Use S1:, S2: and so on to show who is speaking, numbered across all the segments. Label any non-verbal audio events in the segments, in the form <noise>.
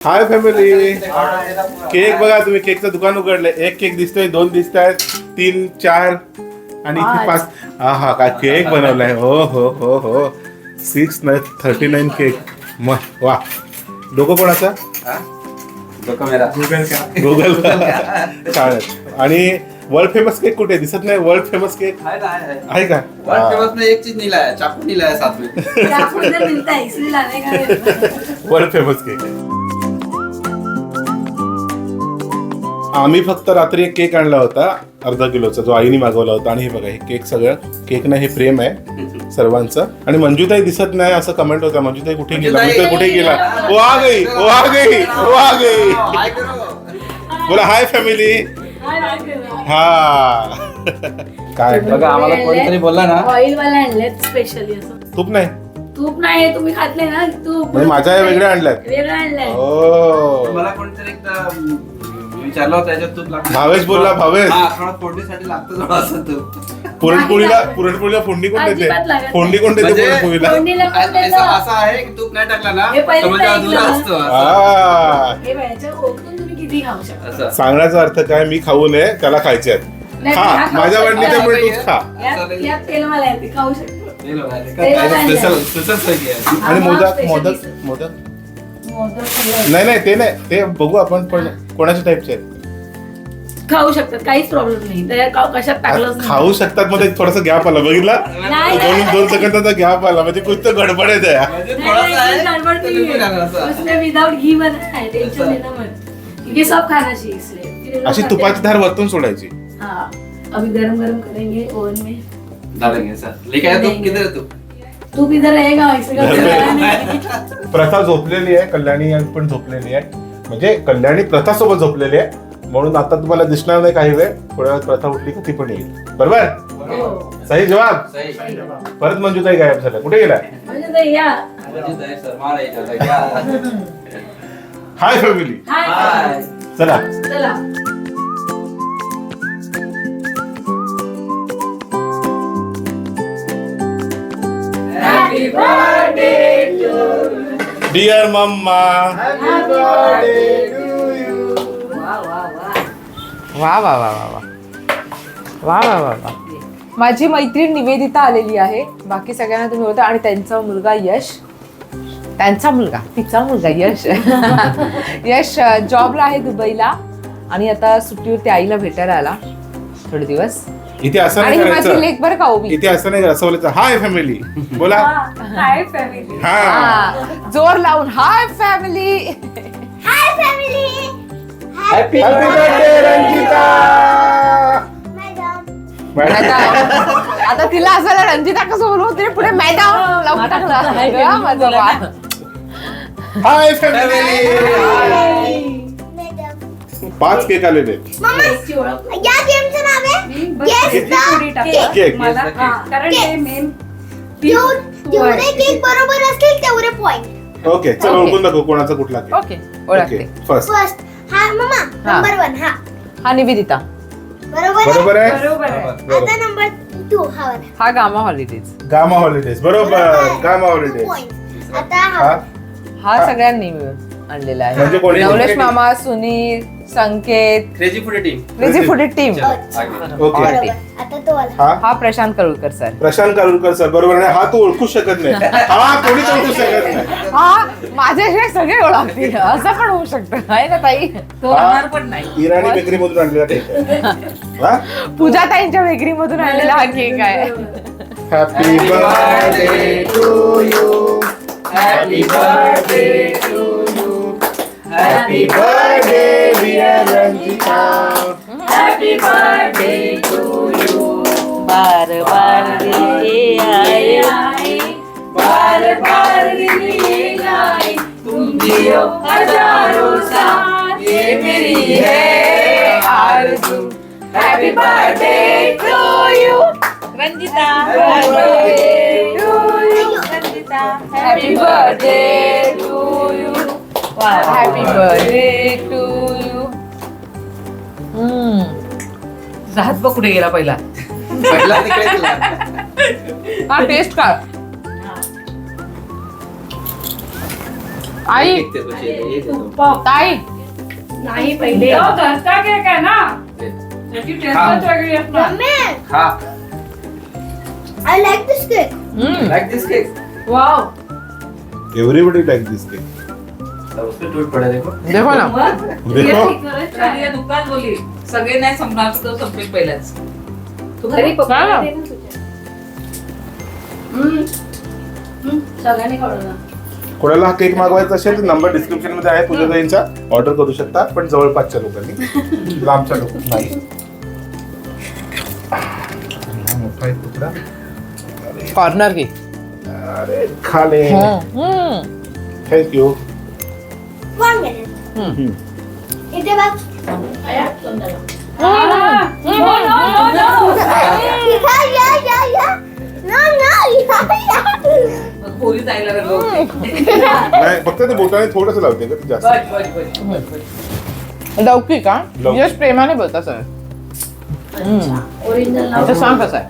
S1: Hi family cake बघा तुम्ही केकचं दुकान उघडलंय. एक केक दिसतोय दोन दिसत आहेत तीन चार आणि इथे पाच. हा हा काय केक बनवलाय. हो हो हो हो. Six nine thirty nine cake म वा. डोकं कोणाचं? गुगल <laughs> चालेल. आणि वर्ल्ड फेमस केक कुठे दिसत नाही वर्ल्ड फेमस केक आहे का.
S2: एक चीज चाकू।
S1: वर्ल्ड फेमस केक आम्ही फक्त रात्री एक केक आणला होता अर्धा किलोचा जो आईने मागवला होता. आणि हे बघा हे केक सगळं केक ना हे प्रेम आहे सर्वांचं. आणि मंजूताई दिसत नाही असं कमेंट होता. मंजूताई कुठे गेला?
S2: मंजूताई-
S1: कुठे गेला? ओ आ गई ओ आ गई ओ आ गई. बोला हाय फॅमिली
S3: हाय, हाय करा.
S1: हा. काय?
S2: बघा आम्हाला कोणीतरी बोलला ना.
S3: ऑइल वाला आणलेत स्पेशली असं.
S1: तूप नाही?
S3: तूप नाही तुम्ही खातले ना? तूप
S1: म्हणजे माझ्या वेगळ्या आणल्यात.
S3: वेगळं आणलंय.
S1: ओ.
S2: मला कोणीतरी एकदा विचारलं होतं याच्यात तूप लागतं
S1: भावेश बोलला, भावेश.
S2: हा थोडं फोडणीसाठी लागतं तूप
S1: पुरणपोळीला पुरणपोळीला फोडणी कोण देते?
S3: अजिबात लागत
S1: फोडणी कोण देते
S2: म्हणजे-
S1: पुरणपोळीला?
S3: फोडणीला कोण
S2: असं
S3: देतं?
S2: असं आहे की तूप नाही टाकला ना
S3: हे पहिल्यांदा
S2: म्हणजे अधुरा
S3: ऐकलं.
S2: असतो असं.
S1: आ,
S3: हे बायच्या ओतून तुम्ही किती खाऊ शकता?
S2: असं.
S1: सांगण्याचा अर्थ काय? मी खाऊ नये त्याला खायचे आहेत.
S3: नाही,
S1: खा.
S3: हा खाऊ
S1: माझ्या
S3: शकतो.
S1: वाटणी त्यामुळे तूच खा.
S3: यात यात तेल मला येते खाऊ शकतो.
S2: हे बघा, हे
S3: ते
S2: काय
S3: बघा.
S2: स्पेशल स्पेशल सगळी आहे.
S1: आणि
S3: हा,
S1: मोदक मोदक. मोदक. नाही नाही ते नाही. ते बघू आपण पण कोणाच्या टाईपचे आहेत?
S3: खाऊ शकतात काहीच प्रॉब्लेम नाही. त्या कशात टाकलंच नाही.
S1: खाऊ शकतात मध्ये थोडासा गॅप आला. बघितला?
S3: नाही,
S1: दोन
S3: नाही.
S1: दोन सेकंदाचा गॅप आला. म्हणजे कुछ तर गडबड आहे त्या.
S2: म्हणजे
S3: नाही,
S2: थोडंसं
S3: नाही,
S2: आहे,
S3: गडबड
S2: तर
S3: नहीं
S2: लिंबू टाकलं
S3: है
S2: असं.
S3: उसमें विदाउट घी बना है टेंशन
S2: ऐसा.
S3: लेना मत क्योंकि सब खाना चाहिए इसलिए फिर ये लोग
S1: अशी
S3: खाते.
S1: तुपाची। धार वरतून सोडायची.
S3: हाँ. अभी गरम गरम करेंगे ओवन में.
S2: डालेंगे सर लेके आया. किधर है तूप
S3: नहीं
S1: प्रथा झोपलेली आहे कल्याणी पण झोपलेली आहे. म्हणजे कल्याणी प्रथा सोबत झोपलेली आहे. म्हणून आता तुम्हाला दिसणार नाही काही वेळ. थोड्या वेळात प्रथा उठली की ती पण येईल. बरोबर?
S3: हो.
S1: सही जवाब?
S2: सही.
S1: परत मंजूताई गायब झाल्या. कुठे गेला
S3: ते
S1: हाय फॅमिली. चला.
S3: चला. Birthday to
S1: dear mamma
S3: birthday to you.
S4: वा वा वा वा वा. वा वा वा वा. माझी मैत्रीण निवेदिता आलेली आहे. बाकी सगळ्यांना तुम्ही होता आणि त्यांचा मुलगा यश. त्यांचा मुलगा. तिचा मुलगा यश. <laughs> यश जॉबला आहे दुबईला. आणि आता सुट्टीवरती आईला भेटायला आला. थोडे दिवस.
S1: इथे असं
S4: आणि
S1: नाही
S4: ही माझी
S1: करायचं
S4: लेख बरं का ओबी
S1: इथे असं नाही असं बोलायचं हाय फॅमिली. बोला.
S3: Hi family.
S1: हा.
S4: हा, जोर लावून hi family.
S3: Hi family.
S2: Happy
S1: happy birthday Ranjita.
S4: आता आता तिला असं झालं, रंजिता कसं बोलू? तिने पुढे मॅडम लावून टाकलं. माझं बाळ.
S1: हाय फॅमिली पाच केक आलेले
S3: केकची ओळख
S5: या गेमचं नाव आहे Guess the
S1: केक
S3: मला हा, कारण ते मेन
S5: जेव- जेवढे केक बरोबर असतील तेवढे पॉइंट
S1: ओके चल
S4: Okay.
S1: ओळखून दाखव कोणाचा कुठला केक
S4: ओके ओळखते.
S1: फर्स्ट
S5: फर्स्ट हा मम्मा
S4: हा.
S5: नंबर वन हा.
S4: हा निवेदिता.
S5: बरोबर आहे?
S1: बरोबर आहे?
S3: बरोबर आहे.
S5: आता नंबर टू हा वाला.
S4: हा गामा हॉलिडेज
S1: गामा हॉलिडेज बरोबर गामा हॉलिडेज.
S5: आता
S1: हा.
S5: हा?
S4: हा सगळ्यांनी मिळून आणलेला आहे.
S1: म्हणजे कोणी
S4: नवलेश मामा Sunil Sanket.
S2: Crazy foodie team
S4: crazy foodie team
S1: okay
S5: बरोबर आता तो वाला
S1: हा?
S4: हा प्रशांत करुळकर सर.
S1: प्रशांत कारुलकर सर. बरोबर आहे हा तू ओळखू शकत नाही. हा कोणीच ओळखू शकत नाही.
S4: हा माझ्याशिवाय सगळे ओळखतील. असं पण होऊ शकतं. आहे ना ताई?
S3: तो
S1: हा.
S3: होणार पण नाही.
S1: इराणी बेकरी मधून आणलेला केक आहे. हा?
S4: पूजा ताईंच्या बेकरी मधून आणलेला हा केक आहे.
S1: Happy birthday to you
S2: happy birthday to Happy
S1: birthday, dear Ranjita. Happy
S3: birthday to you. Bar
S4: बार बार
S3: दिले bar bar बार दिले आई तुम जियो हजारों साल ये मेरी है आरज़ू Happy birthday to you. Ranjita. Happy birthday to you. Ranjita Happy birthday to you.
S4: Happy birthday to you
S6: हात बघ कुठे गेला पहिला.
S2: पहिला तिकडे गेला.
S4: हा टेस्ट का आई.
S2: एक.
S4: ताई.
S3: नाही पहिले.
S6: तो घरचा केक आहे ना? त्याची टेस्टच वेगळी असणार.
S5: मम्मी.
S2: खा.
S5: I like this cake
S4: hmm.
S2: Like this cake
S6: wow
S1: everybody like this cake
S2: उसमें टूट पड़ा देखो.
S4: देखो ना.
S1: देखो.
S6: चांगली आहे, दुकान बोली. सगळे नाही संपणार तो संपेल पहिलाच.
S3: तू घरी पप्पा. दे ना तुझ्या. हम्म. हम्म, सगळ्यांनी खाऊ ना
S1: कोणाला हा केक मागवायचा असेल तर नंबर डिस्क्रिप्शनमध्ये आहे पूजा ताईंचा. ऑर्डर करू शकता पण जवळपासच्या लोकांनी. <laughs> लांबच्या लोक नाही. हा मोठा आहे तुकडा.
S4: कॉर्नर केक
S1: अरे खाले.
S4: हम्म.
S1: थँक्यू
S5: वन मिनिट इथे बघ
S3: आया, तोंडाला.
S6: हा. No, no, no, no.
S5: या या या या नो नो या या
S6: मग पोरी जायला लागलो
S1: नाही फक्त ते बोटाने थोडस लावते का ते जास्त
S6: बस बस बस बस बस
S4: लौकिक का
S1: लौकिक.
S4: यश प्रेमाने बोलता सर
S3: अच्छा, ओरिजिनल नाव.
S4: आता सांग कसं आहे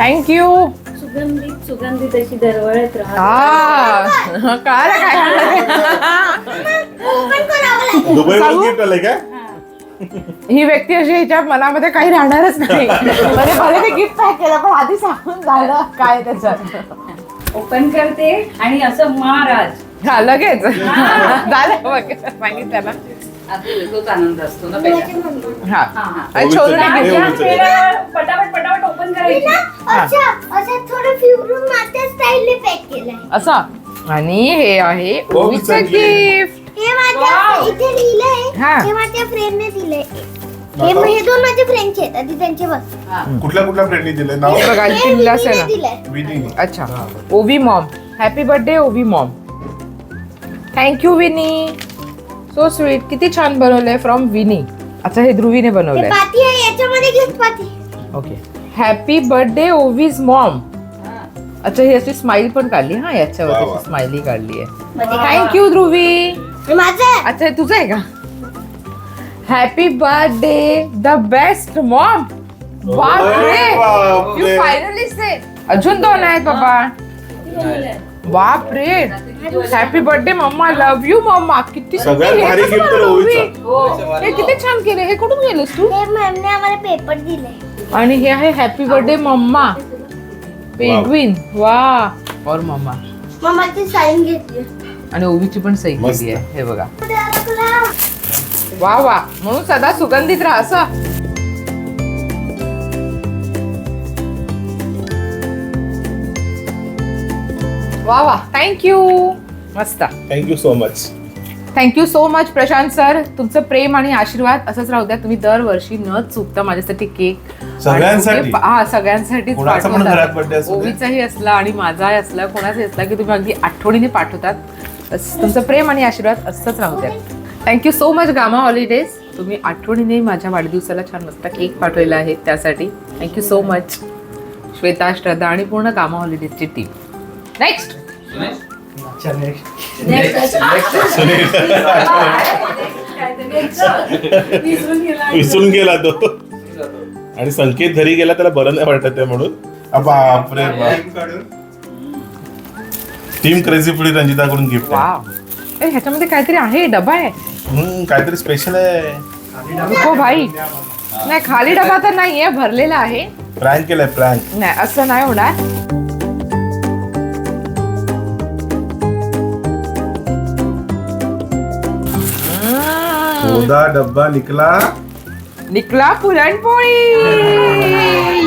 S4: थँक्यू
S3: सुगंधित सुगंधित अशी दरवळत
S4: हा. <laughs> काय
S1: गिफ्ट आलंय
S4: ही. व्यक्ती अशी हिच्या मनामध्ये काही राहणारच नाही. म्हणजे भले ते गिफ्ट पॅक केलं पण आधी सांगून झालं काय त्याच्यात
S3: ओपन करते आणि असं महाराज.
S4: हा लगेच. झालं बघ सांगितलं ना.
S6: आनंद असतो ना पहिला.
S4: हा.
S6: हा हा.
S4: आणि नाही
S1: हे
S4: घेतलं.
S3: पटापट पटापट ओपन करायची.
S5: अच्छा असं थोडं फिरून स्टाईलने पॅक केलंय.
S4: असं. आणि हे आहे
S1: ओवीचं
S4: ओवीचं. गिफ्ट
S5: हे माझ्या इथे लिहिलंय.
S4: हा.
S5: हे माझ्या फ्रेंडने दिलंय. हे हे दोन माझे फ्रेंडचे आहेत आधी त्यांचे बस
S1: कुठल्या कुठल्या फ्रेंडनी दिलंय? नाव?
S4: बघा
S5: हे
S4: आणखी दिलं असेल
S5: विनीने
S4: ना.
S5: दिलंय.
S1: विनीने.
S4: अच्छा. Ovi mom. Happy birthday Ovi mom. Thank you Vini. So sweet किती छान बनवलंय फ्रॉम विनी अच्छा हे ध्रुवीने
S5: हे
S4: बनवलंय
S5: पाती आहे याच्यामध्ये गिफ्ट पाती.
S4: Okay happy birthday Ovi's mom अच्छा ही अशी स्माइल पण काढली हा
S1: वा, वा.
S4: याच्यावर स्माइली काढली आहे. Thank you Dhruvi.
S5: माझं.
S4: अच्छा हे तुझं आहे का? Happy birthday the best mom बापरे.
S1: बापरे.
S4: यू फायनली से अजून दोन आहेत बाबा. बापरे. Happy birthday mamma. Love you mamma. किती
S1: सगळ्यात
S4: हे
S1: भारी
S4: कसं
S1: gift तर
S4: बनवलं
S1: ओवीचं.
S4: तुम्ही? हे. किती छान केले. हे कुठून गेलेस तू?
S5: हे मॅमने आम्हाला पेपर दिले
S4: आणि हे आहे हॅपी बर्थडे मम्मा. पेंग्विन वा. और मम्मा.
S5: मम्माची साईन घेतली.
S4: आणि ओवीची पण सही
S1: मस्त.
S4: केली आहे. हे बघा. वा वा. म्हणून सदा सुगंधित राहा असं. वा वा. थँक्यू मस्त.
S1: Thank you so much
S4: thank you so much Prashant sir. तुमचं प्रेम आणि आशीर्वाद असंच राहू द्या. तुम्ही दरवर्षी न चुकता माझ्यासाठी केक
S1: सगळ्यांसाठी?
S4: हा सगळ्यांसाठी. ओवीचाही असला आणि माझाही असला कोणाचाही असला की तुम्ही अगदी आठवणीने पाठवतात. तुमचं प्रेम आणि आशीर्वाद असंच राहू द्या. Thank you so much Gamma Holidays तुम्ही आठवणीने माझ्या वाढदिवसाला छान मस्त केक पाठवलेला आहे त्यासाठी. Thank you so much Shweta Shraddha आणि पूर्ण गामा हॉलिडेजची टीम नेक्स्ट
S3: विसरून गेला
S1: तो. आणि संकेत घरी गेला त्याला बरं नाही वाटत आहे म्हणून. बापरे बाप. टीम क्रेझी पुढे रंजिताकडून गिफ्ट
S4: ए ह्याच्यामध्ये काहीतरी आहे डबा आहे.
S1: हम्म काहीतरी स्पेशल आहे.
S4: हो भाई. नाही खाली डबा तर नाहीये भरलेला आहे.
S1: प्रँक केलाय प्रँक
S4: नाही असं नाही होणार.
S1: चौदा डब्बा निकला.
S4: निकला पुरणपोळी.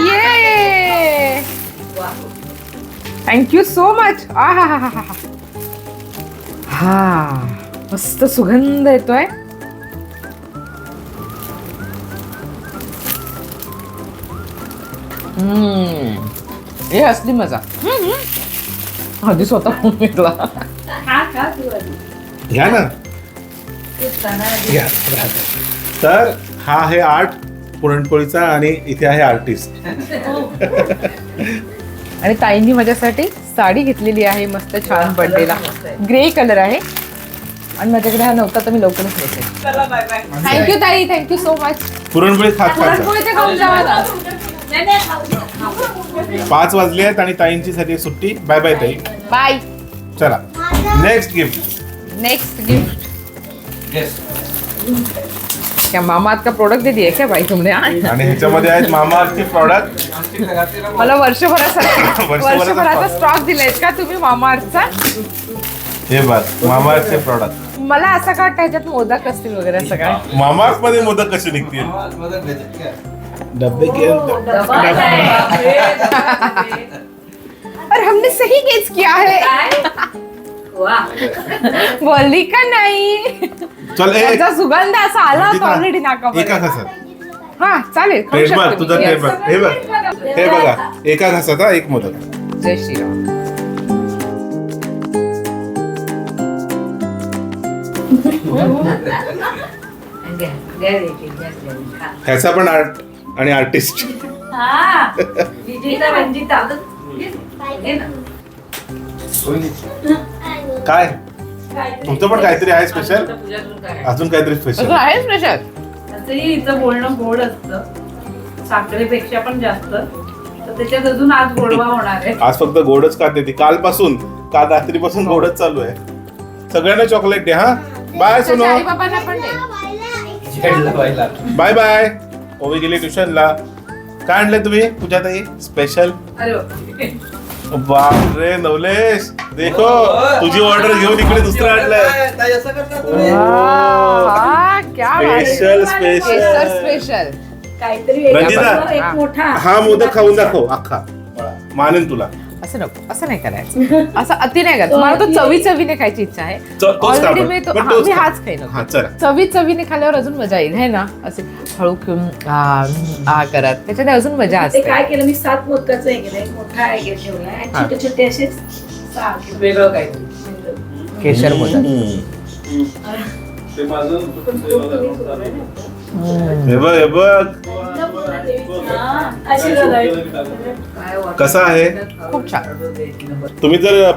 S4: ये थँक्यू सो मच आ हा हा हा हा हा मस्त सुगंध येतोय. हम्म. हे असली मजा. आधी स्वतः
S3: हा?
S1: घ्या ना. घ्या तर हा आहे आर्ट पुरणपोळीचा आणि इथे आहे आर्टिस्ट. <laughs>
S4: आणि ताईंनी माझ्यासाठी साडी घेतलेली आहे मस्त छान बर्थडेला ग्रे कलर आहे. आणि माझ्याकडे हा नव्हता तर मी लवकरच नेते
S6: चला बाय बाय
S4: थँक्यू ताई. थँक्यू सो मच
S1: पुरणपोळी खात.
S4: पुरणपोळीचे खाऊन जावा.
S1: पाच वाजले आहेत आणि ताईंची साठी सुट्टी. बाय बाय ताई.
S4: बाय
S1: चला. नेक्स्ट गिफ्ट
S4: नेक्स्ट गिफ्ट क्या मामा का प्रोडक्ट दे दिए क्या भाई तुमने?
S1: आणि ह्याच्यामध्ये आहेत मामाअर्थची प्रॉडक्ट
S4: मला वर्षभरासाठी
S1: वर्षभराचा
S4: वर्षभराचा. स्टॉक दिलाय. का तुम्ही मामा अर्थचा
S1: हे बघ मामाअर्थचे प्रॉडक्ट
S4: मला असं का वाटतं ह्याच्यात मोदक असतील वगैरे असं काय?
S1: मामाअर्थमध्ये मोदक कसे निघतील?
S2: काय
S1: डब्बे.
S4: और हमने सही गेस किया है.
S6: काय?
S4: बोलली का नाही?
S1: चल
S4: त्याचा सुगंध असा आला होता ऑलरेडी
S1: एका
S4: नाकामध्ये
S1: घासात.
S4: हा चालेल खाऊ
S1: ट्रेडमार्क
S4: शकते
S1: तुझा
S4: मी.
S1: ट्रेडमार्क हे बघ हे बघा एका घासात हा एक मोदक.
S4: जय श्रीराम.
S1: ह्याचा पण आर्ट आणि आर्टिस्ट
S6: हा विजेता रंजिता. घे ना.
S1: काय? तुमचं पण काहीतरी आहे स्पेशल? अजून काहीतरी स्पेशल
S4: आहे स्पेशल
S6: हिचं बोलणं गोड असतं. साखरेपेक्षा पण जास्त. तर त्याच्यात अजून आज गोडवा होणार आहे.
S1: आज फक्त गोडच खाते ती. कालपासून काल रात्रीपासून गोडच चालू आहे. सगळ्यांना चॉकलेट दे हा? बाय सुनो.
S4: बाबांना पण दे.
S1: बाय बाय ओवी गेली ट्युशनला काय आणलंय तुम्ही पूजा ताई स्पेशल
S6: अरे बापरे.
S1: बापरे नवलेश. देखो तुझी ऑर्डर घेऊन इकडे दुसरं आणलंय. स्पेशल स्पेशल
S4: स्पेशल
S6: काहीतरी एक
S1: रंजिता.
S6: मोठा.
S1: हा मोदक खाऊन दाखव अख्खा. मानेन तुला.
S4: असं नको असं नाही करायचं. असं अति नाही करायचं. मला तो <laughs> चवी चवीने खायची इच्छा आहे. ऑलरेडी. मी तो हा, मी
S1: खा.
S4: हाच खाईन.
S1: हा
S4: चवी चवीने खाल्यावर अजून मजा येईल है ना? असे हळू घेऊन आ करत. त्याच्यात अजून मजा असते.
S7: काय केलं? मी सात मोदकाचं एक मोठा आहे. छोटे छोटे असे सहा केले.
S6: वेगळं काहीतरी
S4: केशर
S1: हे हे बघ
S7: हा,
S6: वाटतं?
S1: कसा आहे?
S4: खूप छान.
S1: तुम्ही जर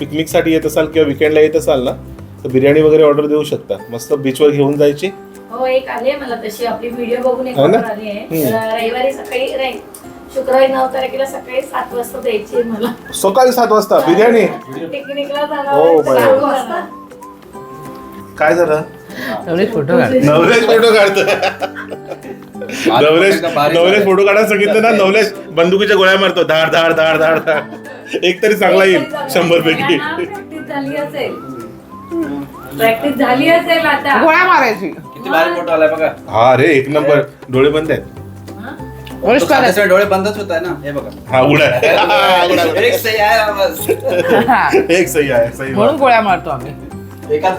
S1: पिकनिकसाठी येत असाल किंवा विकेंडला येत असाल ना तर बिर्याणी वगैरे ऑर्डर देऊ शकता. मस्त बीचवर घेऊन जायची.
S7: हो एक आली मला तशी. आपली व्हिडिओ बघून एक
S1: हो ना?
S7: आली आहे
S1: हम्म.
S7: रविवारी सकाळी शुक्रवारी नऊ तारखेला सकाळी सात वाजता द्यायची आहे मला.
S1: सकाळी सात वाजता बिर्याणी?
S7: पिकनिकला जाणार
S1: हो,
S7: वाजता
S1: काय झालं?
S4: नवलेश फोटो काढ.
S1: नवलेश फोटो काढतो. नवलेश नवलेश फोटो काढायला सांगितलं ना नवलेश बंदुकीच्या गोळ्या मारतो धाड धाड धाड धाड धाड. एक तरी चांगला येईल शंभर पैकी.
S6: प्रॅक्टिस झाली असेल. प्रॅक्टिस झाली असेल आता.
S4: गोळ्या मारायची.
S2: किती भारी फोटो आलाय बघा.
S1: हा रे एक नंबर. डोळे बंद आहेत.
S2: डोळे बंदच होत आहे ना हे बघा.
S1: हा हा, उघडा. <laughs>
S2: एक सही आहे बस. <laughs>
S1: एक सही आहे सही
S4: म्हणून
S1: बात.
S4: गोळ्या मारतो आम्ही.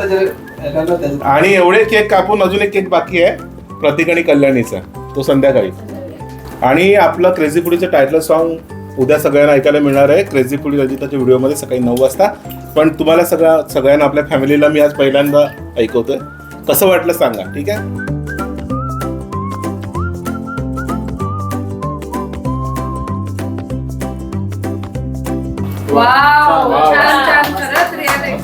S2: जर त्याच्यात-
S1: आणि एवढे केक कापून अजून एक केक बाकी आहे प्रतीक आणि कल्याणीचा. तो संध्याकाळी. आणि आपलं क्रेझी फुडीचं टायटल सॉन्ग उद्या सगळ्यांना ऐकायला मिळणार आहे. क्रेझी फुडी रजिताच्या व्हिडिओमध्ये सकाळी नऊ वाजता. पण तुम्हाला सगळ्या सगळ्यांना आपल्या फॅमिलीला मी आज पहिल्यांदा ऐकवतोय. कसं वाटलं सांगा ठीक आहे?
S6: वाव छान छान खरंच रिअल आहे.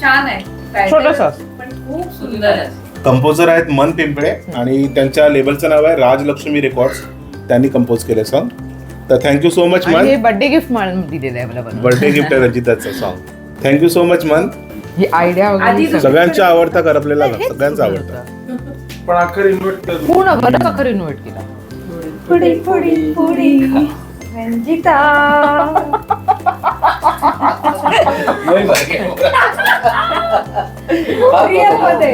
S6: छान आहे.
S4: छोटंसं.
S6: पण खूप सुंदर आहे.
S1: कंपोजर आहेत मन पिंपळे आणि त्यांच्या लेबलचं नाव आहे राजलक्ष्मी रेकॉर्ड्स त्यांनी कंपोज केलं सॉन्ग तर थँक्यू सो मच
S4: आणि
S1: मन.
S4: हे बर्थडे गिफ्ट म्हणून दिलेलं आहे मला बनवून.
S1: बर्थडे गिफ्ट आहे रजिताचं song thank you so much Mann.
S4: He idea
S6: आधी
S4: वगैरे
S1: सगळ्यांच्या आवडता करपलेला
S4: हेच
S1: सगळ्यांचा आवडता.
S8: पण अखेर इन्व्हाइट कर
S4: पूर्ण घरात अखर इन्व्हाइट केला.
S7: पुडी पुडी पुडी रंजिता.
S2: लय भारी आहे.
S7: रिअलमध्ये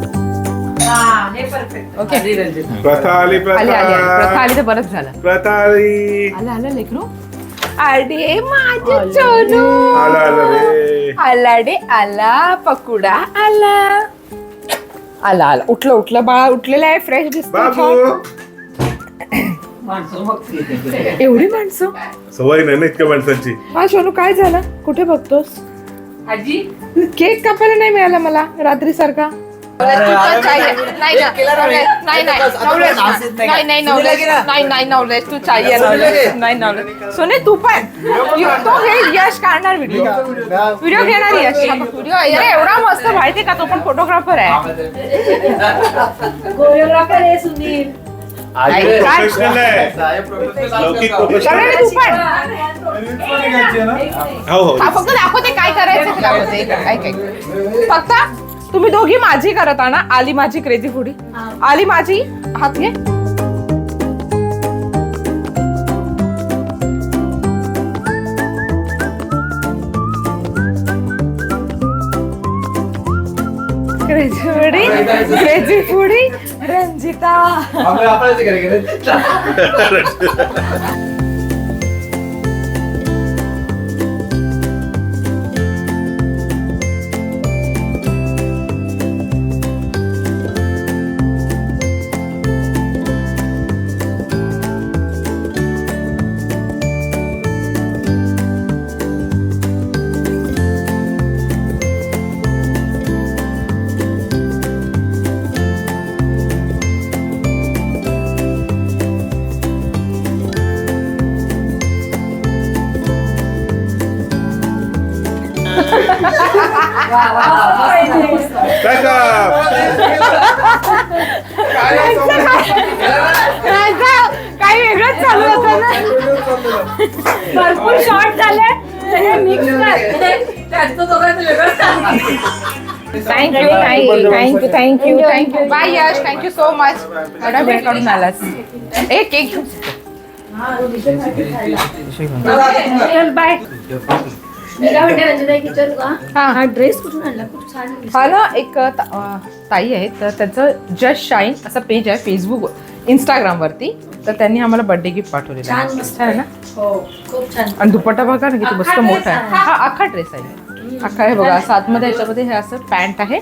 S6: हा हे परफेक्ट
S4: ओके.
S6: आधी रंजित.
S1: प्रथा आली
S4: आली आली आली प्रथा
S1: प्रथा
S4: आली तर परत झालं
S1: प्रथा आली
S4: आलं आलं लेकरू अरे माझे चोनू
S1: आला आला रे
S4: आला रे आला पकुडा आला आला आला उठलं उठलं बाळा उठलेलं आहे फ्रेश दिसतो
S1: बाबू
S6: माणसं बघते
S4: एवढी माणसं
S1: सवय नाही ना इतक्या माणसांची
S4: हा सोनू काय झालं कुठे बघतोस
S6: आजी
S4: केक कापायला नाही मिळाला मला रात्री सारखा. नाही तू चाहिए सोने तू पण. तो यश काढणार व्हिडिओ व्हिडिओ घेणार यश. व्हिडिओ अरे एवढा मस्त माहिती का? तो पण फोटोग्राफर आहे.
S7: कोरिओग्राफर आहे सुनील.
S1: आज
S4: काय?
S1: प्रोफेशनल आहे. लौकिक प्रोफेशनल
S4: कळलं तू पण.
S1: हो हो.
S4: हा फक्त दाखवते काय करायचं ते दाखवते काय काय फक्त तुम्ही दोघी माझी करत ना आली माझी क्रेझी फुडी आली माझी हात घे. Crazy foodie crazy foodie Ranjita. <laughs> <laughs> काही वेगळंच चालू होतं ना
S7: भरपूर शॉर्ट झाले
S6: त्यांचं दोघांचं वेगळं
S4: thank you thank you thank you thank you thank you bye Yash thank you so much एवढा वेळ काढून आलास एक केक
S7: चल बाय मी काय म्हणते रंजिता एक विचारू का
S4: हा.
S7: हा ड्रेस कुठून आणला? खूप छान दिसतो.
S4: हा ना एक ता- अं, ताई आहे तर त्याचं जस्ट शाईन असं पेज आहे फेसबुक इंस्टाग्रामवरती तर त्यांनी आम्हाला बर्थडे गिफ्ट पाठवलेलं
S7: छान
S4: आहे
S7: मस्त
S4: आहे. ना?
S7: हो खूप छान.
S4: आणि दुपट्टा बघा ना किती मस्त
S7: अख्खा
S4: मोठा आहे.
S7: आहे.
S4: हा अख्खा ड्रेस आहे. अख्खा आहे बघा असं आतमध्ये ह्याच्यामध्ये हे असं पॅन्ट आहे.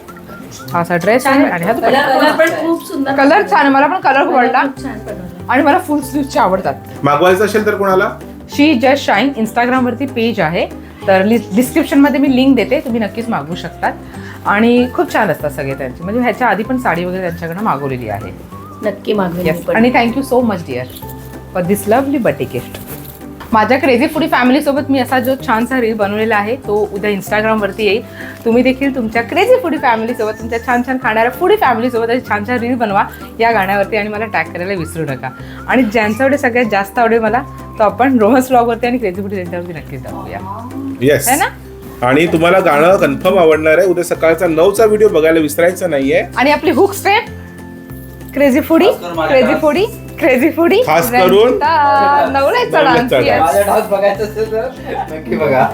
S4: हा असा ड्रेस आहे आणि हा
S7: कलर
S4: दुपट्टा
S7: कलर पण खूप सुंदर
S4: कलर छान आहे. मला पण कलर खूप आवडला.
S7: खूप छान बनवला.
S4: आणि मला फुल स्लीवचे आवडतात.
S1: मागवायचं असेल तर कोणाला?
S4: शी जस्ट शाईन इंस्टाग्रामवरती पेज आहे. तर डिस्क्रिप्शनमध्ये मी लिंक देते तुम्ही नक्कीच मागवू शकतात. आणि खूप छान असतात सगळे त्यांचे. म्हणजे ह्याच्या आधी पण साडी वगैरे त्यांच्याकडनं मागवलेली आहे.
S7: नक्की मागवेल.
S4: आणि thank you so much dear for this lovely birthday gift माझ्या क्रेझी फुडी फॅमिलीसोबत मी असा जो छानसा रील बनवलेला आहे तो उद्या इंस्टाग्रामवरती येईल. तुम्ही देखील तुमच्या क्रेझी फुडी फॅमिलीसोबत तुमच्या छान छान खाणाऱ्या फुडी फॅमिलीसोबत अशी छान छान रील बनवा या गाण्यावरती आणि मला टॅग करायला विसरू नका. आणि ज्यांच्याकडे सगळ्यात जास्त आवडेल मला तो आपण रोहन्स ब्लॉगवरती आणि क्रेझी फुडी सेंटरवरती नक्कीच दाखवूया.
S1: येस
S4: है ना?
S1: आणि तुम्हाला गाणं कन्फर्म आवडणार आहे. उद्या सकाळचा नऊचा व्हिडिओ बघायला विसरायचा नाहीये.
S4: आणि आपली hook step crazy foodie crazy. Foodie crazy foodie
S1: खास. करून?
S4: नवलेचा डान्स.
S2: माझा डान्स बघायचा असेल तर नक्की बघा.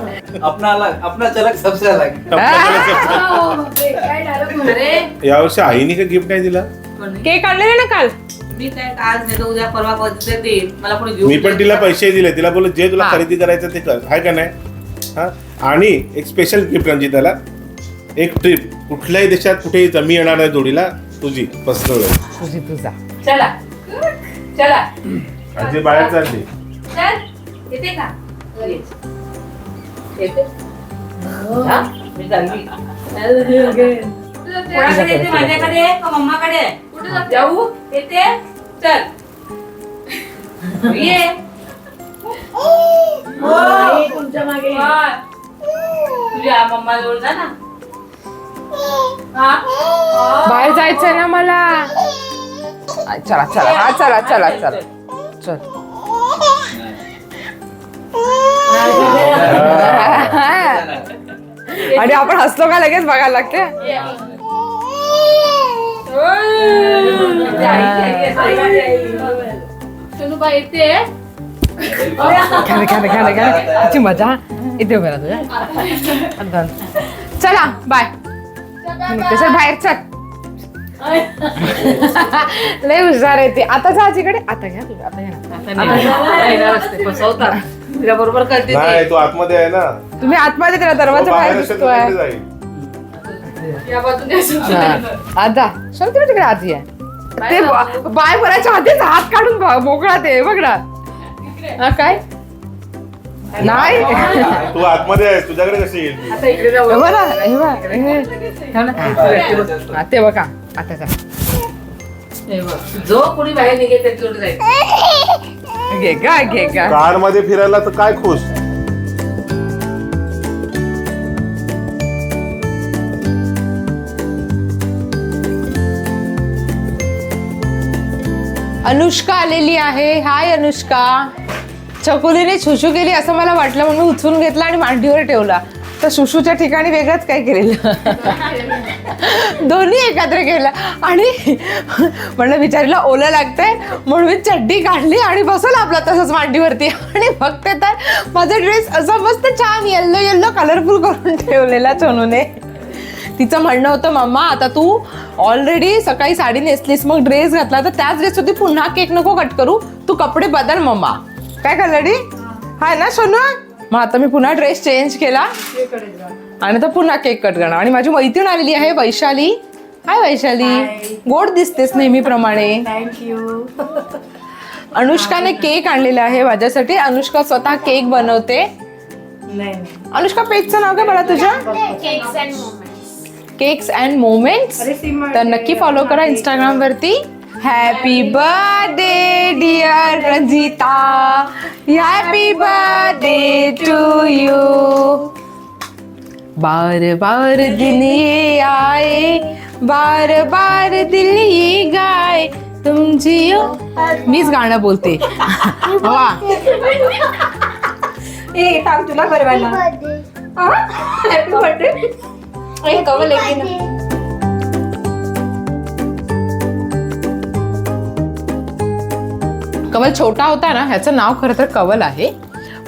S2: अपना अलग अपना झलक सबसे अलग.
S7: हो, काय
S1: यावर्षी आईने काही गिफ्ट नाही दिला?
S4: केक आणलेले ना काल?
S6: मी काय आज नाही तर उद्या परवा कधी देईल मला कोणी घेऊन
S1: मी पण तिला पैसे दिले. तिला बोल जे तुला. खरेदी करायचं ते कर. हाय का नाही? हा आणि एक स्पेशल गिफ्ट रंजिताला एक ट्रिप कुठल्याही देशात कुठेही जमी येणार नाही जोडीला तुझी पर्सनल
S4: तुझी तुझा.
S6: चला. चला.
S1: आणि जे बाहेर चालली.
S6: चल. येते का? लगेच. येते. हा? मी चालली. कोणाकडे येते? माझ्याकडे का मम्माकडे? कुठे जाऊ. येते. चल. ये.
S7: आई, तुमच्या मागे.
S6: तुझ्या मम्मा जवळ जा ना. हा?
S4: बाहेर जायचंय ना मला. आ, चला चला. हा चला चला चला. चल आणि आपण हसलो का लगेच बघायला लागते?
S6: सोनूबा येते.
S4: घ्या घ्या घ्या घ्या त्याची मजा इथे उभे राहा तुझ्या अगं. चला बाय चल बाहेर चल लय हुशार आहे ते आता जा आजीकडे आता घ्या तुम्ही आता घ्या
S6: तुझ्या बरोबर करते
S1: नाही
S6: ते
S1: आतमध्ये आहे ना
S4: तुम्ही आतमध्ये त्याला
S1: तो
S4: दरवाजा
S1: बाहेर
S4: दिसतोय
S6: या.
S4: आता चल तिकडे तिकडे आजी आहे ते बाय भरायच्या आधीच हात काढून मोकळा ते बघ ना हा, काय नाही
S1: तू आतमध्ये आहेस तुझ्याकडे कशी येईल ती?
S6: आता इकडे जाऊ
S4: हे बघा, हे बघा, हे. हा ना. हा, ते बघा आता जा.
S6: हे बघ. जो कोणी बाहेर निघेल
S4: घे गा घे गा
S1: कारमध्ये फिरायला तर काय खुश
S4: अनुष्का आलेली आहे हाय अनुष्का चकुलीने शुशू केली असं मला वाटलं म्हणून उचलून घेतला आणि मांडीवर ठेवला. तर शुशूच्या ठिकाणी वेगळंच काय केलेलं? दोन्ही एकत्र केलं. आणि म्हणलं विचारलं ओलं लागतंय म्हणून मी चड्डी काढली आणि बसवलं आपला तसंच मांडीवरती. आणि बघते तर माझा ड्रेस असा मस्त छान येल्लो येल्लो कलरफुल करून ठेवलेला चोनूने तिचं म्हणणं होतं मम्मा आता तू ऑलरेडी सकाळी साडी नेसलीस मग ड्रेस घातला तर त्याच ड्रेस होती पुन्हा केक नको कट करू. तू कपडे बदल मम्मा. काय कलडी हाय ना सोनू? मग आता मी पुन्हा ड्रेस चेंज केला. आणि आता पुन्हा केक कट करणार. आणि माझी मैत्रीण आलेली आहे वैशाली. हाय वैशाली. गोड दिसतेस नेहमीप्रमाणे. अनुष्काने केक आणलेला आहे माझ्यासाठी. अनुष्का स्वतः केक बनवते.
S7: नाही
S4: अनुष्का पेजचं नाव काय मला तुझ्या
S5: cakes and moments
S4: cakes and moments तर नक्की फॉलो करा इंस्टाग्राम वरती. Happy birthday dear Ranjita happy birthday to you बार बार दिन ये आए बार बार दिल ये गाए. तुम जियो. मीच गाणं बोलते. <laughs> वा.
S7: ए टाक तुला करवायला हॅपी बर्थडे ए कवल
S4: कवल छोटा होता ना ह्याचं नाव खरं तर कवल आहे.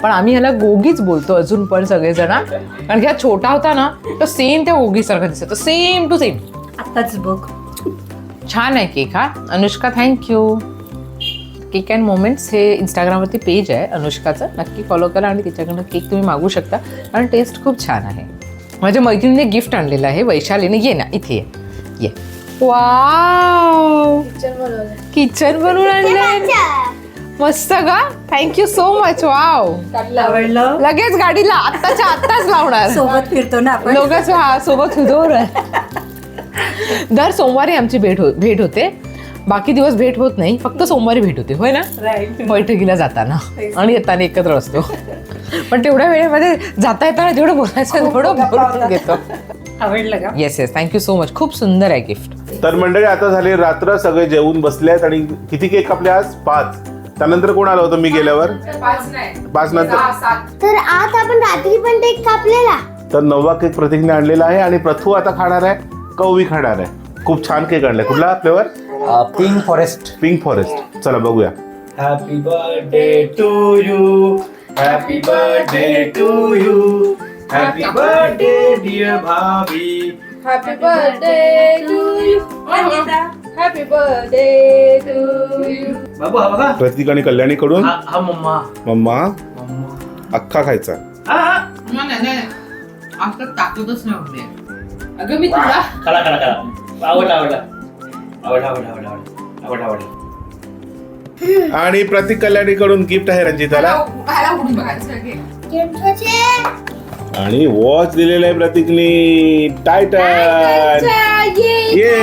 S4: पण आम्ही ह्याला गोगीच बोलतो अजून पण सगळेजण. कारण की हा छोटा होता ना तो सेम त्या गोगीसारखा दिसतो. सेम टू सेम
S7: आताच बघ.
S4: छान आहे केक हा. Anushka thank you cake and moments हे इंस्टाग्रामवरती पेज आहे अनुष्काचं. नक्की फॉलो करा आणि तिच्याकडनं केक तुम्ही मागू शकता. कारण टेस्ट खूप छान आहे. माझ्या मैत्रिणीने गिफ्ट आणलेलं आहे वैशालीने. ये ना इथे ये. ये. वाव किचन बनवून आणलंय. मस्त का थँक्यू सो मच वाव
S7: आवडलं?
S4: लगेच गाडीला आत्ताच्या आत्ताच लावणार.
S7: सोबत फिरतो ना आपण?
S4: दोघंच हा सोबत हुदोर दर सोमवारी आमची भेट हो भेट होते. बाकी दिवस भेट होत नाही. फक्त सोमवारी भेट होते. होय ना? बैठकीला जाताना. आणि येताना एकत्र असतो. पण तेवढ्या वेळेमध्ये जाता येताना जेवढं बोलायचं तेवढं बोलून घेतो.
S7: आवडलं का?
S4: Yes yes thank you so much खूप सुंदर आहे गिफ्ट
S1: तर मंडळी आता झाली रात्र सगळे जेवून बसले आहेत आणि किती केक कापले आज? पाच. त्यानंतर कोण आलं होतं मी गेल्यावर? पाच नंतर.
S5: तर आज आपण रात्री पण ते कापलेला.
S1: तर नववा केक प्रतीकने आणलेला आहे आणि प्रथू आता खाणार आहे कौवी खाणार आहे. खूप छान केक आणलाय. कुठला flavour?
S2: Pink forest.
S1: Pink forest. चला बघूया.
S2: Happy birthday to you happy birthday to you happy birthday dear Bhabhi.
S6: Happy birthday to you happy birthday to you
S2: बाबू हा बघा.
S1: प्रतीक आणि कल्याणीकडून
S2: हा हा मम्मा.
S1: Mamma
S2: mamma.
S1: अख्खा खायचा.
S2: हा हा.
S4: आता ताकदच नाही
S6: अगं मी तुला
S2: खाला खाला खाला आवडला आवडला आवडला आवडला आवडला आवडला आवडला आवडला
S1: आणि प्रतीक कल्याणीकडून गिफ्ट आहे रंजिताला. आणि वॉच दिलेला आहे प्रतिकने. टायटन ये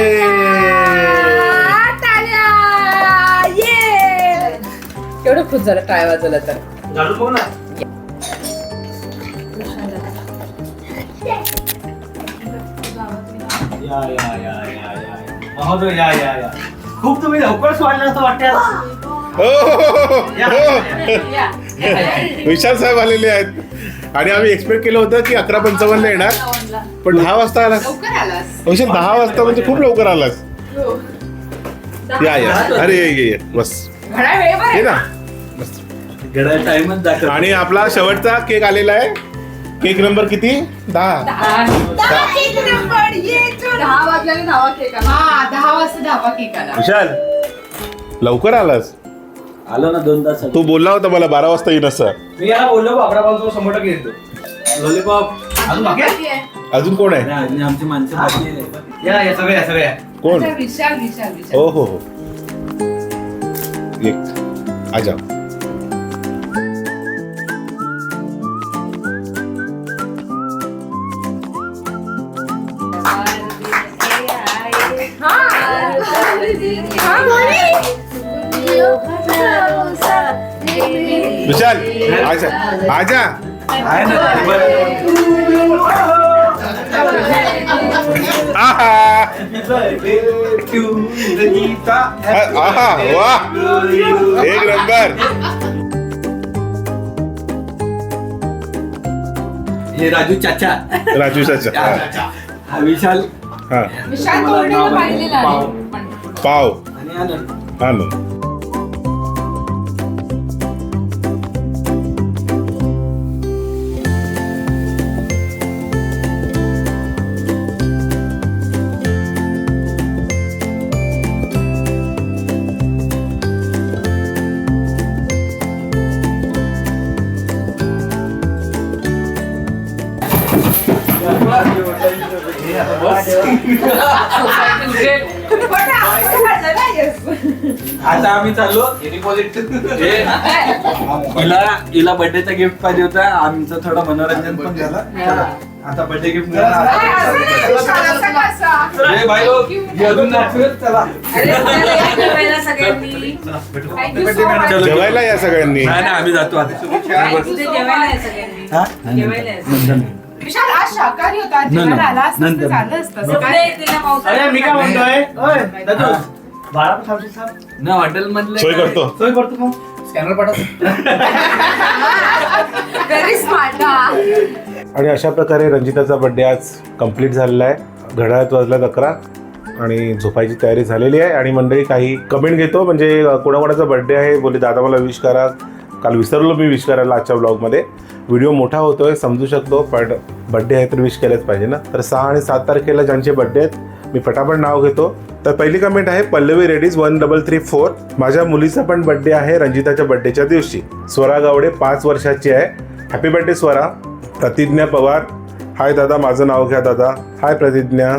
S4: एवढं खुश झालं काय वाजवलं तर.
S2: खूप तुम्ही लवकर सोडलं असं वाटत
S1: oh. <laughs> विशाल साहेब आलेले आहेत. आणि आम्ही एक्सपेक्ट केलं होतं की अकरा पंचावन्न येणार. पण दहा वाजता आलास. विशाल दहा वाजता म्हणजे खूप लवकर आलास. या या. अरे ये ये ये. बस. ये ना. बस.
S2: घड्याळ टाइमच दाखव
S1: आणि आपला शेवटचा केक आलेला आहे. केक नंबर किती? दहा.
S6: दहा. हा दहा वाजता धावा केक आला.
S1: विशाल लवकर आलास.
S2: आलो ना दोन तास
S1: तू बोलला होता मला बारा वाजता येईन असं.
S2: मी हा बोललो अकरा पासून शंभर टक्के येतो. लॉलीपॉप अजून बाकी
S1: अजून कोण आहे?
S2: आमची माणसं बाकी या या सगळ्या या, सगळ्या.
S1: कोण?
S6: विशाल विशाल विशाल
S1: हो हो हो. ये आजा हां. विशाल आजा आजा
S2: आहे ना
S1: आहा आहा वा एक नंबर
S2: हे राजू चाचा
S1: राजू चाचा
S2: हा विशाल
S1: हा
S4: विशाल तोरडेला पाहिलेला आहे
S2: पाव.
S4: पण-
S1: पाव
S2: आणि आनंद
S1: हा
S2: आता आम्ही चाललो. हिला हिला बर्थडेचा गिफ्ट पाहिजे होता. आमचं थोडं मनोरंजन पण झालं. चला, आता बर्थडे गिफ्ट रे भाई अजून नाचवेल, चला
S6: सगळ्यांनी
S2: चलो.
S1: जेवायला या सगळ्यांनी.
S2: नाही नाही, आम्ही जातो आता
S6: जेवायला आहे सगळ्यांनी.
S2: हा?
S6: जेवायला.
S4: विशाल आज शाकाहारी होता. आज
S2: नाही,
S4: जेवायला आला असता
S2: नंतर.
S4: झालं असतं.
S8: अरे मी काय म्हणतोय? ओय, दादू. बाळा पण थांबशील थांब.
S2: ना हॉटेल मधले
S1: सोय करतो.
S8: सोय करतो का स्कॅनर पाठव.
S4: व्हेरी स्मार्ट
S1: आणि अशा प्रकारे रंजिताचा बड्डे आज कंप्लीट झालेला आहे. घड्याळात वाजल्यात अकरा आणि झोपायची तयारी झालेली आहे. आणि मंडळी काही कमेंट घेतो. म्हणजे कोणाकोणाचा बड्डे आहे बोले दादा मला विश करा. काल विसरलो मी विश करायला आजच्या ब्लॉगमध्ये व्हिडिओ मोठा होतोय समजू शकतो पण बड्डे आहे तर विश केलंच पाहिजे ना. तर सहा आणि सात तारखेला ज्यांचे बड्डे आहेत मी फटाफट नाव घेतो. तर पहिली कमेंट आहे Pallavi Reddy's one double three four. माझ्या मुलीचा पण बड्डे आहे रंजिताच्या बड्डेच्या दिवशी. स्वरा गावडे पाच वर्षाची आहे. Happy birthday Swara. Pratigya Pawar. Hi दादा. माझं नाव घ्या दादा. हाय प्रतिज्ञा.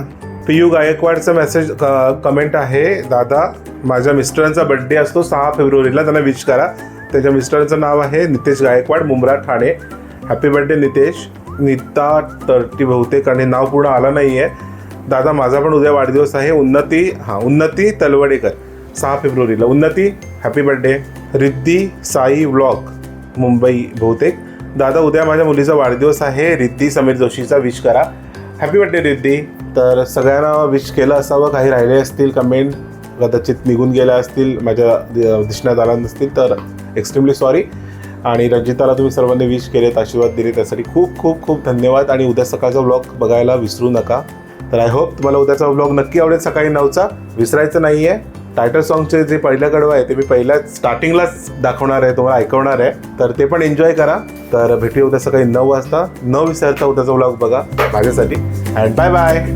S1: पियू गायकवाडचा मेसेज कमेंट आहे दादा. माझ्या मिस्टरांचा बड्डे असतो सहा फेब्रुवारीला. त्यांना विश करा. त्याच्या मिस्टरांचं नाव आहे Nitesh Gaikwad Mumbra Thane. Happy birthday Nitesh. Nita तरटी बहुतेक आणि नाव पूर्ण आलं नाही आहे दादा माझा पण उद्या वाढदिवस आहे. उन्नती हां उन्नती तलवडेकर. सहा फेब्रुवारीला. Unnati happy birthday Riddhi Sai vlog Mumbai बहुतेक. दादा उद्या माझ्या मुलीचा वाढदिवस आहे. रिद्धी समीर जोशीचा विश करा. Happy birthday Riddhi. तर सगळ्यांना विश केलं असावं. काही राहिले असतील कमेंट कदाचित निघून गेल्या असतील माझ्या दि- दिसण्यात आला नसतील तर एक्स्ट्रीमली सॉरी आणि रंजिताला तुम्ही सर्वांनी विश केलेत आशीर्वाद दिले त्यासाठी खूप खूप खूप धन्यवाद. आणि उद्या सकाळचा ब्लॉग बघायला विसरू नका. तर आय होप तुम्हाला उद्याचा ब्लॉग नक्की आवडेल सकाळी नऊचा. विसरायचं नाही आहे टायटल सॉन्गचे जे पहिल्या कडवं आहे ते मी पहिल्या स्टार्टिंगलाच दाखवणार आहे तुम्हाला ऐकवणार आहे. तर ते पण एन्जॉय करा. तर भेटूया उद्या सकाळी नऊ वाजता. न विसरता उद्याचा ब्लॉग बघा. माझ्यासाठी. And bye bye